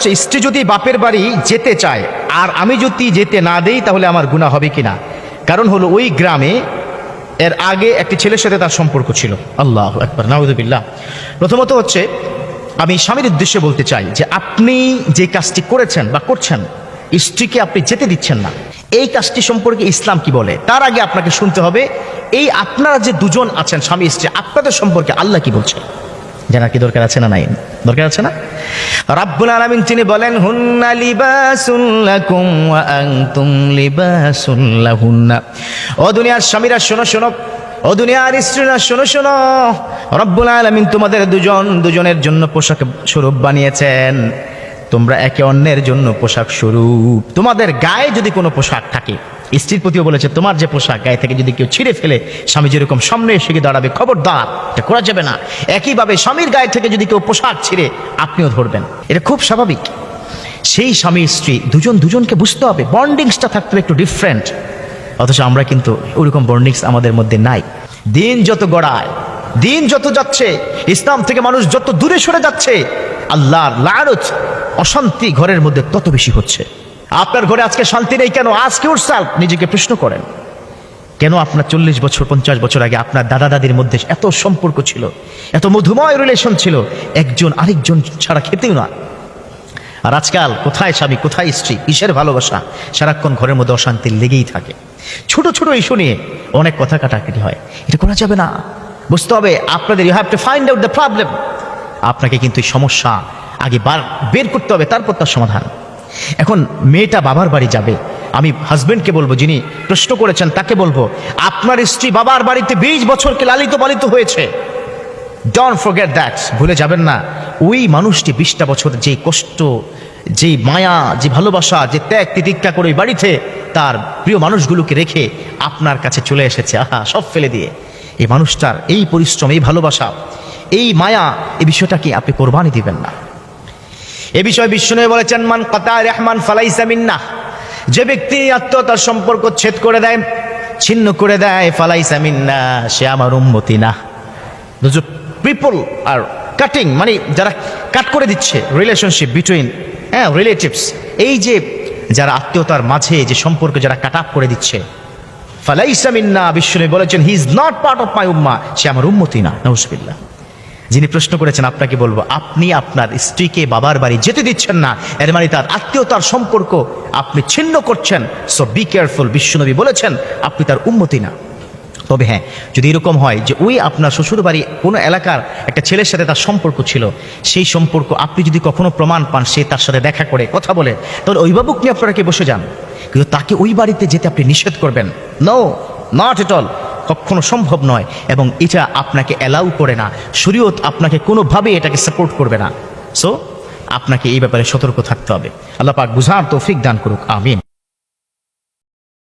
হচ্ছে, স্ত্রী যদি বাপের বাড়ি যেতে চায়, আর আমি যদি যেতে না দেই, তাহলে আমার গুণা হবে কিনা? কারণ হলো, ওই গ্রামে এর আগে একটি ছেলের সাথে তার সম্পর্ক ছিল। আল্লাহ একবার নাউদুবিল্লাহ প্রথমত হচ্ছে, আমি স্বামীর উদ্দেশ্যে বলতে চাই যে, আপনি যে কাজটি করেছেন বা করছেন, স্ত্রীকে আপনি যেতে দিচ্ছেন না। এই কাজটি সম্পর্কে ইসলাম কি বলে? তার আগে আপনাকে শুনতে হবে, এই আপনারা যে দুজন আছেন, স্বামী, স্ত্রী, আপনাদের সম্পর্কে আল্লাহ কি বলছেন? জানার কি দরকার আছে না নাই? দরকার আছে না? রাব্বুল আলামিন তিনি বলেন, হুন্না লিবাসুল লাকুম ওয়া আনতুম লিবাসুল লাহুন্না। ও দুনিয়ার স্বামীরা, শোনো শোনো। ও দুনিয়ার স্ত্রীরা, শোনো শোনো। রব্বুল আলামিন তোমাদের দুজন দুজনের জন্য পোশাক স্বরূপ বানিয়েছেন। তোমরা একে অন্যের জন্য পোশাক স্বরূপ। তোমাদের গায়ে যদি কোনো পোশাক থাকে স্ত্রীর প্রতিও বলেছে, তোমার যে পোশাক, গায়ে থেকে যদি কেউ ছিঁড়ে ফেলে, স্বামী যেরকম সামনে এসে গিয়ে দাঁড়াবে, খবরদার, এটা করা যাবে না। একইভাবে স্বামীর গায়ে থেকে যদি কেউ পোশাক ছিঁড়ে, আপনিও ধরবেন। এটা খুব স্বাভাবিক। সেই স্বামী, স্ত্রী, দুজন দুজনকে বুঝতে হবে, বন্ডিংসটা থাকতে একটু ডিফারেন্ট অথচ আমরা কিন্তু ওরকম বন্ডিংস আমাদের মধ্যে নাই। দিন যত গড়ায়, দিন যত যাচ্ছে, ইসলাম থেকে মানুষ যত দূরে সরে যাচ্ছে, আল্লাহর লারত অশান্তি ঘরের মধ্যে তত বেশি হচ্ছে। আপনার ঘরে আজকে শান্তি নেই কেন? আজকে উৎসাহ নিজেকে প্রশ্ন করেন। কেন আপনার চল্লিশ বছর, পঞ্চাশ বছর আগে আপনার দাদা দাদির মধ্যে এত সম্পর্ক ছিল? এত মধুময় রিলেশন ছিল? একজন আরেকজন ছাড়া খেতেও না আর আজকাল কোথায় স্বামী, কোথায় স্ত্রী? কিসের ভালোবাসা? সারাক্ষণ ঘরের মধ্যে অশান্তি লেগেই থাকে। ছোট ছোট ইস্যু নিয়ে অনেক কথা কাটাকাটি হয়। এটা করা যাবে না। বুঝতে হবে, আপনাদের you have to find out the problem আপনাকে কিন্তু এই সমস্যা আগে বার, বের করতে হবে, তারপর তার সমাধান। এখন মেয়েটা বাবার বাড়ি যাবে। আমি হাজবেন্ডকে বলব, যিনি প্রশ্ন করেছেন, তাকে বলব, আপনার স্ত্রী বাবার বাড়িতে বিশ বছরকে লালিত পালিত হয়েছে। ডন ফরগেট দ্যাট ভুলে যাবেন না। ওই মানুষটি বিশটা বছর যেই কষ্ট যেই মায়া, যে ভালোবাসা, যে ত্যাগ তিতিক্ষা করে ওই বাড়িতে তার প্রিয় মানুষগুলোকে রেখে আপনার কাছে চলে এসেছে। আহা, সব ফেলে দিয়ে। এই মানুষটার এই পরিশ্রম, এই ভালোবাসা, এই মায়া, এই বিষয়টাকে আপনি কোরবানি দিবেন না। এ বিষয়ে বিষ্ণু বলেছেন, মান কথা রেহমান ফালাইসা মিন্না। যে ব্যক্তি আত্মতার সম্পর্ক ছেদ করে দেয়, ছিন্ন করে দেয়, ফালাইসা মিন্না, সে আমার উম্মতি না। পিপল আর কাটিং মানে যারা কাট করে দিচ্ছে রিলেশনশিপ বিটুইন হ্যাঁ রিলেটিভস এই যে যারা আত্মীয়তার মাঝে যে সম্পর্ক যারা কাট আপ করে দিচ্ছে, ফালাইসা মিন্না বিষ্ণু বলেছেন he is not part of my উম্মা, সে আমার উম্মতি না, নউজবিল্লাহ। যিনি প্রশ্ন করেছেন, আপনাকে বলব, আপনি আপনার স্ত্রীকে বাবার বাড়ি যেতে দিচ্ছেন না। এর মানে তার আত্মীয়তার সম্পর্ক আপনি ছিন্ন করছেন। সো বি কেয়ারফুল বিশ্বনবী বলেছেন, আপনি তার উন্মতি না। তবে হ্যাঁ যদি এরকম হয় যে ওই আপনার শ্বশুর বাড়ি কোনো এলাকার একটা ছেলের সাথে তার সম্পর্ক ছিল, সেই সম্পর্ক আপনি যদি কখনো প্রমাণ পান, সে তার সাথে দেখা করে কথা বলে, তাহলে অভিভাবক নিয়ে আপনারা কি বসে যান? কিন্তু তাকে ওই বাড়িতে যেতে আপনি নিষেধ করবেন? নো নট এট অল কখনো সম্ভব নয় এবং এটা আপনাকে অ্যালাউ করে না। শরীয়ত আপনাকে কোনোভাবেই এটাকে সাপোর্ট করবে না। সো আপনাকে এই ব্যাপারে সতর্ক থাকতে হবে। আল্লাহ পাক বুঝার তৌফিক দান করুক। আমিন।